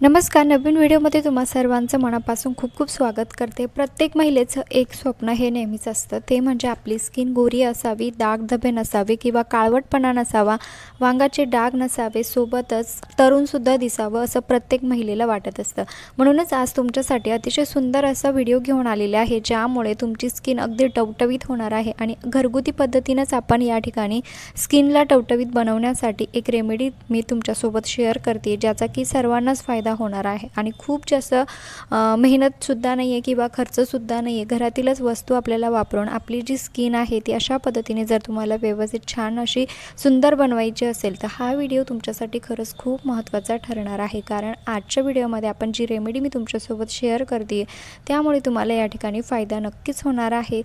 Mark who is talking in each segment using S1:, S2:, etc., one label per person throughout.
S1: नमस्कार नवीन व्हिडिओमध्ये तुम्हा सर्वांचं मनापासून खूप खूप स्वागत करते. प्रत्येक महिलेचं एक स्वप्न हे नेहमीच असतं. ते म्हणजे आपली स्किन गोरी असावी डाग धबे नसावे किंवा काळवटपणा नसावा वांगाचे डाग नसावे सोबतच तरुणसुद्धा दिसावं असं प्रत्येक महिलेला वाटत असतं. म्हणूनच आज तुमच्यासाठी अतिशय सुंदर असा व्हिडिओ घेऊन आलेला आहे ज्यामुळे तुमची स्किन अगदी टवटवीत होणार आहे आणि घरगुती पद्धतीनंच आपण या ठिकाणी स्किनला टवटवीत बनवण्यासाठी एक रेमेडी मी तुमच्यासोबत शेअर करते ज्याचा की सर्वांनाच फायदा होणार आहे. आणि खूप जास्त मेहनतसुद्धा नाही आहे किंवा खर्चसुद्धा नाही आहे घरातीलच वस्तू आपल्याला वापरून आपली जी स्किन आहे ती अशा पद्धतीने जर तुम्हाला व्यवस्थित छान अशी सुंदर बनवायची असेल तर हा व्हिडिओ तुमच्यासाठी खरंच खूप महत्त्वाचा ठरणार आहे. कारण आजच्या व्हिडिओमध्ये आपण जी रेमेडी मी तुमच्यासोबत शेअर करते त्यामुळे तुम्हाला या ठिकाणी फायदा नक्कीच होणार आहे.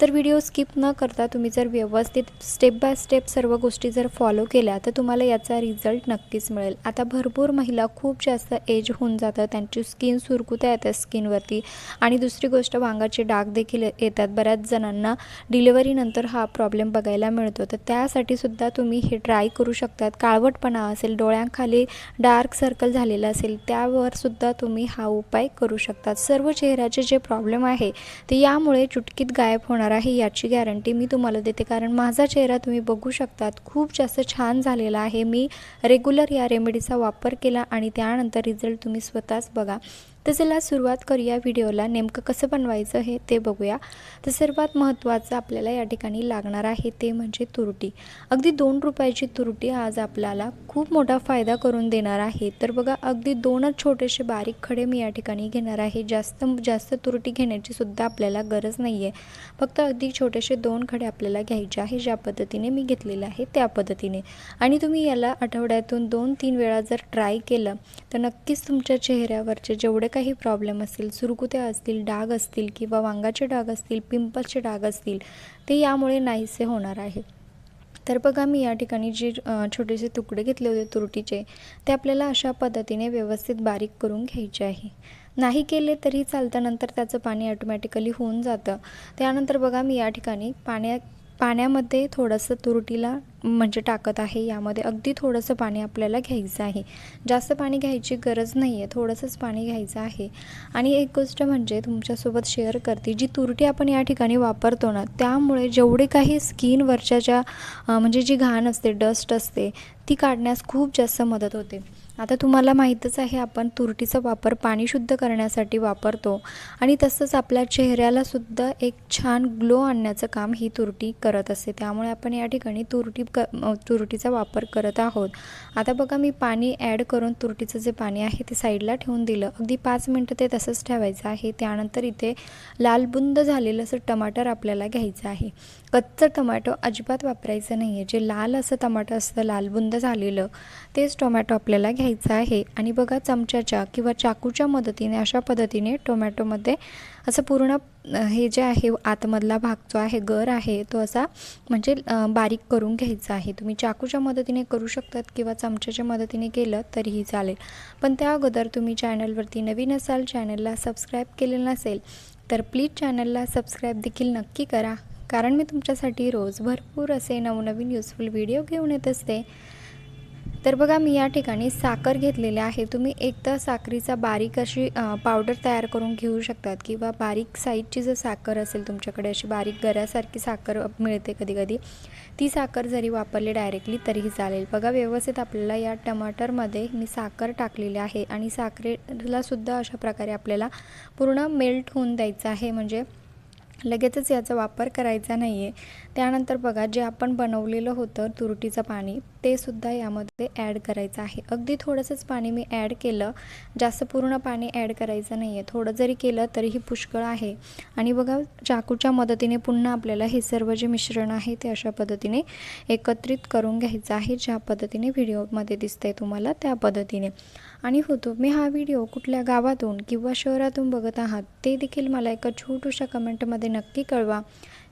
S1: तर व्हिडिओ स्किप न करता तुम्ही जर व्यवस्थित स्टेप बाय स्टेप सर्व गोष्टी जर फॉलो केल्या तर तुम्हाला याचा रिझल्ट नक्कीच मिळेल. आता भरपूर महिला खूप जास्त एज होऊन जातं त्यांची स्किन सुरकुत्या येतात स्किनवरती आणि दुसरी गोष्ट वांगाचे डाग देखील येतात. बऱ्याच जणांना डिलिव्हरीनंतर हा प्रॉब्लेम बघायला मिळतो. तर त्यासाठी सुद्धा तुम्ही हे ट्राय करू शकतात. काळवटपणा असेल डोळ्यांखाली डार्क सर्कल झालेला असेल त्यावर सुद्धा तुम्ही हा उपाय करू शकतात. सर्व चेहऱ्याचे जे प्रॉब्लेम आहे ते यामुळे चुटकीत गायब होणार आहे याची गॅरंटी मी तुम्हाला देते. कारण माझा चेहरा तुम्ही बघू शकतात. खूप जास्त छान झालेला आहे. मी रेग्युलर या रेमेडीचा वापर केला आणि त्यानंतर रिझल्ट तुम्ही स्वतःच बघा. तर चला सुरुवात करूया व्हिडिओला. नेमकं कसं बनवायचं हे ते बघूया. तर सर्वात महत्त्वाचं आपल्याला या ठिकाणी लागणार आहे ते म्हणजे तुरटी. अगदी दोन रुपयाची तुरटी आज आपल्याला खूप मोठा फायदा करून देणार आहे. तर बघा अगदी दोनच छोटेसे बारीक खडे मी या ठिकाणी घेणार आहे. जास्त जास्त तुरटी घेण्याची सुद्धा आपल्याला गरज नाही आहे फक्त अगदी छोटेसे दोन खडे आपल्याला घ्यायचे आहे ज्या पद्धतीने मी घेतलेले आहे त्या पद्धतीने. आणि तुम्ही याला आठवड्यातून दोन तीन वेळा जर ट्राय केलं तर नक्कीच तुमच्या चेहऱ्यावरचे जेवढे काही प्रॉब्लेम असतील सुरकुत्या असतील डाग असतील किंवा वांगाचे डाग असतील पिंपल्सचे डाग असतील ते यामुळे नाहीसे होणार आहे. तर बघा मी या ठिकाणी जे छोटेसे तुकडे घेतले होते तुरटीचे ते आपल्याला अशा पद्धतीने व्यवस्थित बारीक करून घ्यायचे आहे. नाही केले तरी चालतं नंतर त्याचं पाणी ऑटोमॅटिकली होऊन जातं. त्यानंतर बघा मी या ठिकाणी पाण्या पाण्यामध्ये थोडंसं तुरटीला म्हणजे टाकत आहे. यामध्ये अगदी थोडंसं पाणी आपल्याला घ्यायचं आहे. जास्त पाणी घ्यायची गरज नाही आहे थोडंसंच पाणी घ्यायचं आहे. आणि एक गोष्ट म्हणजे तुमच्यासोबत शेअर करते जी तुरटी आपण या ठिकाणी वापरतो ना त्यामुळे जेवढे काही स्किनवरच्या ज्या म्हणजे जी घाण असते डस्ट असते ती काढण्यास खूप जास्त मदत होते. आता तुम्हाला माहीतच आहे आपण तुरटीचा वापर पाणी शुद्ध करण्यासाठी वापरतो. आणि तसंच आपल्या चेहऱ्याला सुद्धा एक छान ग्लो आणण्याचं काम ही तुरटी करत असते. त्यामुळे आपण या ठिकाणी तुरटी क तुरटीचा वापर करत आहोत. आता बघा मी पाणी ॲड करून तुरटीचं जे पाणी आहे ते साईडला ठेवून दिलं. अगदी पाच मिनटं ते तसंच ठेवायचं आहे. त्यानंतर इथे लालबुंद झालेलं असं टमाटर आपल्याला घ्यायचं आहे. कच्चं टमाटो अजिबात वापरायचं नाही आहे जे लाल असं टमाटर असतं लालबुंद झालेलं तेच टोमॅटो आपल्याला घ्यायचं आहे. आणि बघा चमच्याच्या किंवा चाकूच्या मदतीने अशा पद्धतीने टोमॅटोमध्ये असं पूर्ण हे जे आहे आतमधला भाग जो आहे गर आहे तो असा म्हणजे बारीक करून घ्यायचा आहे. तुम्ही चाकूच्या मदतीने करू शकतात किंवा चमच्याच्या मदतीने केलं तरीही चालेल. पण त्या अगोदर तुम्ही चॅनलवरती नवीन असाल चॅनलला सबस्क्राईब केलेलं नसेल तर प्लीज चॅनलला सबस्क्राईब देखील नक्की करा. कारण मी तुमच्यासाठी रोज भरपूर असे नवनवीन युजफुल व्हिडिओ घेऊन येत असते. तर बघा मी या ठिकाणी साखर घेतलेली आहे. तुम्ही एक तर साखरीचा बारीक अशी पावडर तयार करून घेऊ शकतात किंवा बारीक साईजची जर साखर असेल तुमच्याकडे अशी बारीक गऱ्यासारखी साखर मिळते कधी कधी ती साखर जरी वापरली डायरेक्टली तरीही चालेल. बघा व्यवस्थित आपल्याला या टमाटरमध्ये मी साखर टाकलेली आहे आणि साखरेला सुद्धा अशा प्रकारे आपल्याला पूर्ण मेल्ट होऊन द्यायचं आहे. म्हणजे लगेचच याचा वापर करायचा नाही आहे त्यानंतर बघा जे आपण बनवलेलं होतं तुरटीचं पाणी ते सुद्धा यामध्ये ॲड करायचं आहे. अगदी थोडंसंच पाणी मी ॲड केलं. जास्त पूर्ण पाणी ॲड करायचं नाही आहे थोडं जरी केलं तरीही पुष्कळ आहे. आणि बघा चाकूच्या मदतीने पुन्हा आपल्याला हे सर्व जे मिश्रण आहे ते अशा पद्धतीने एकत्रित करून घ्यायचं आहे ज्या पद्धतीने व्हिडिओमध्ये दिसतंय तुम्हाला त्या पद्धतीने. आणि हो तुम्ही हा व्हिडिओ कुठल्या गावातून किंवा शहरातून बघत आहात ते देखील मला एका छोटूशा कमेंटमध्ये नक्की कळवा.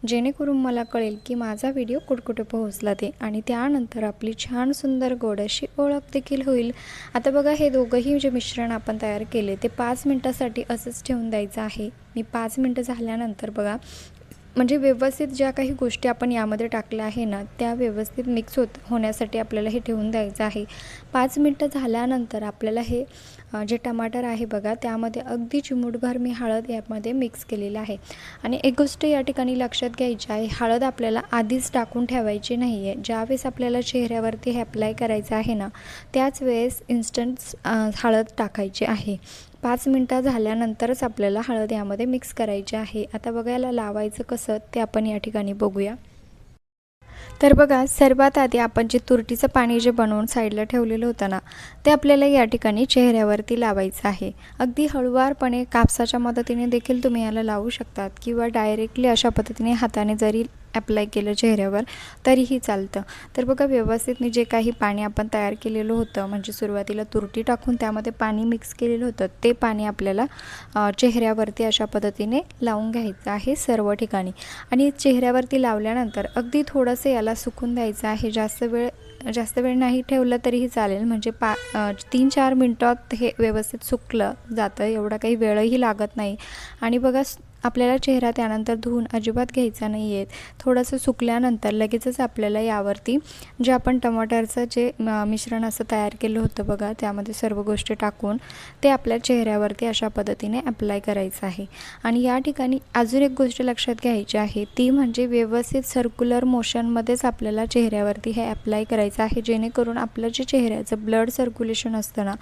S1: जेणेकरून मला कळेल की माझा व्हिडिओ कुठकुठे पोहोचला ते आणि त्यानंतर आपली छान सुंदर गोड अशी ओळख देखील होईल. आता बघा हे दोघंही जे मिश्रण आपण तयार केले ते पाच मिनटासाठी असंच ठेवून द्यायचं आहे. मी पाच मिनटं झाल्यानंतर बघा म्हणजे व्यवस्थित ज्या काही गोष्टी आपण यामध्ये टाकल्या आहे ना त्या व्यवस्थित मिक्स होत होण्यासाठी आपल्याला हे ठेवून द्यायचं आहे. पाच मिनटं झाल्यानंतर आपल्याला हे जे टमाटर आहे बघा त्यामध्ये अगदी चिमूटभर मी हळद यामध्ये मिक्स केलेलं आहे. आणि एक गोष्ट या ठिकाणी लक्षात घ्यायची आहे हळद आपल्याला आधीच टाकून ठेवायची नाही आहे ज्यावेळेस आपल्याला चेहऱ्यावरती हे अप्लाय करायचं आहे ना त्याच वेळेस इन्स्टंट हळद टाकायची आहे. पाच मिनटं झाल्यानंतरच आपल्याला हळद यामध्ये मिक्स करायची आहे. आता बघायला लावायचं कसं ते आपण या ठिकाणी बघूया. तर बघा सर्वात आधी आपण जे तुरटीचं पाणी जे बनवून साईडला ठेवलेलं होतं ना ते आपल्याला या ठिकाणी चेहऱ्यावरती लावायचं आहे. अगदी हळुवारपणे कापसाच्या मदतीने देखील तुम्ही याला लावू शकतात किंवा डायरेक्टली अशा पद्धतीने हाताने जरी अप्लाय केलं चेहऱ्यावर तरीही चालतं. तर बघा व्यवस्थित मी जे काही पाणी आपण तयार केलेलं होतं म्हणजे सुरुवातीला तुरटी टाकून त्यामध्ये पाणी मिक्स केलेलं होतं ते पाणी आपल्याला चेहऱ्यावरती अशा पद्धतीने लावून घ्यायचं आहे सर्व ठिकाणी. आणि चेहऱ्यावरती लावल्यानंतर अगदी थोडंसं याला सुकून द्यायचं आहे. जास्त वेळ जास्त वेळ नाही ठेवलं तरीही चालेल. म्हणजे पा तीन चार मिनटात हे व्यवस्थित सुकलं जातं. एवढा काही वेळही लागत नाही. आणि बघा आपल्याला चेहरा त्यानंतर धुवून अजिबात घ्यायचा नाही आहे थोडंसं सुकल्यानंतर लगेचच आपल्याला यावरती जे आपण टमाटरचं जे म- मिश्रण असं तयार केलं होतं बघा त्यामध्ये सर्व गोष्टी टाकून ते आपल्या चेहऱ्यावरती अशा पद्धतीने अप्लाय करायचं आहे. आणि या ठिकाणी अजून एक गोष्ट लक्षात घ्यायची आहे ती म्हणजे व्यवस्थित सर्क्युलर मोशनमध्येच आपल्याला चेहऱ्यावरती हे अप्लाय करायचं आहे जेणेकरून आपलं जे चेहऱ्याचं ब्लड सर्क्युलेशन असतं ना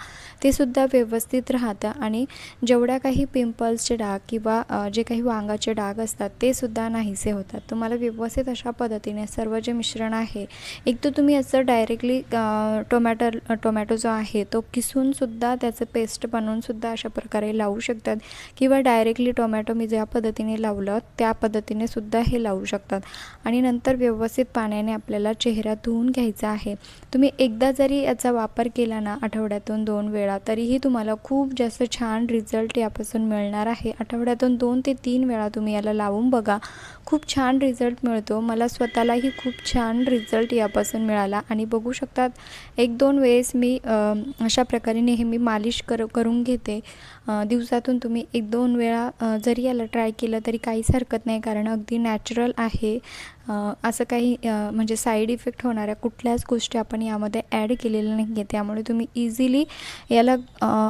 S1: ते सुद्धा व्यवस्थित राहतं. आणि जेवढ्या काही पिंपल्सचे डाग किंवा जे काही वांगाचे डाग असतात ते सुद्धा नाहीसे होतात. तुम्हाला व्यवस्थित अशा पद्धतीने सर्व जे मिश्रण आहे एक तर तुम्ही असं डायरेक्टली टोमॅटो टोमॅटो जो आहे तो किसूनसुद्धा त्याचं पेस्ट बनवूनसुद्धा अशा प्रकारे लावू शकतात. किंवा डायरेक्टली टोमॅटो मी ज्या पद्धतीने लावलं त्या पद्धतीने सुद्धा हे लावू शकतात. आणि नंतर व्यवस्थित पाण्याने आपल्याला चेहरा धुवून घ्यायचा आहे. तुम्ही एकदा जरी याचा वापर केला ना आठवड्यातून दोन वेळा तरीही तुम्हाला खूप जास्त छान रिझल्ट यापासून मिळणार आहे. आठवड्यातून दोन ते तीन वेळा तुम्ही याला लावून बघा. खूप छान रिझल्ट मिळतो. मला स्वतःलाही खूप छान रिझल्ट यापासून मिळाला. आणि बघू शकतात एक दोन वेळेस मी अशा प्रकारे नेहमी मालिश कर करून घेते. दिवसातून तुम्ही एक दोन वेळा जरी याला ट्राय केलं तरी काहीच हरकत नाही कारण अगदी नॅचरल आहे. असं काही म्हणजे साईड इफेक्ट होणाऱ्या कुठल्याच गोष्टी आपण यामध्ये ॲड केलेल्या नाही आहे त्यामुळे तुम्ही इझिली याला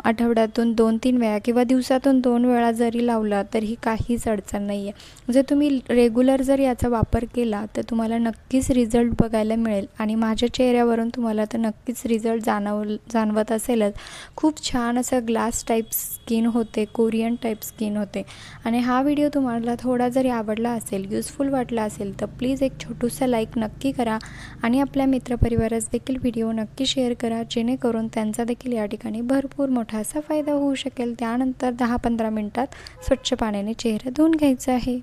S1: आठवड्यातून दोन तीन वेळा किंवा दिवसातून दोन वेळा जरी लावला तरीही काहीच अडचण नाही आहे जर तुम्ही रेग्युलर जर याचा वापर केला तर तुम्हाला नक्कीच रिझल्ट बघायला मिळेल. आणि माझ्या चेहऱ्यावरून तुम्हाला तर नक्कीच रिझल्ट जाणव जाणवत असेलच. खूप छान असं ग्लास टाईप्स स्किन होते कोरियन टाईप स्किन होते. आणि हा व्हिडिओ तुम्हाला थोडा जरी आवडला असेल युजफुल वाटला असेल तर प्लीज एक छोटूसा लाईक नक्की करा. आणि आपल्या मित्रपरिवारास देखील व्हिडिओ नक्की शेअर करा जेणेकरून त्यांचा देखील या ठिकाणी भरपूर मोठा असा फायदा होऊ शकेल. त्यानंतर दहा पंधरा मिनटात स्वच्छ पाण्याने चेहरा धुवून घ्यायचा आहे.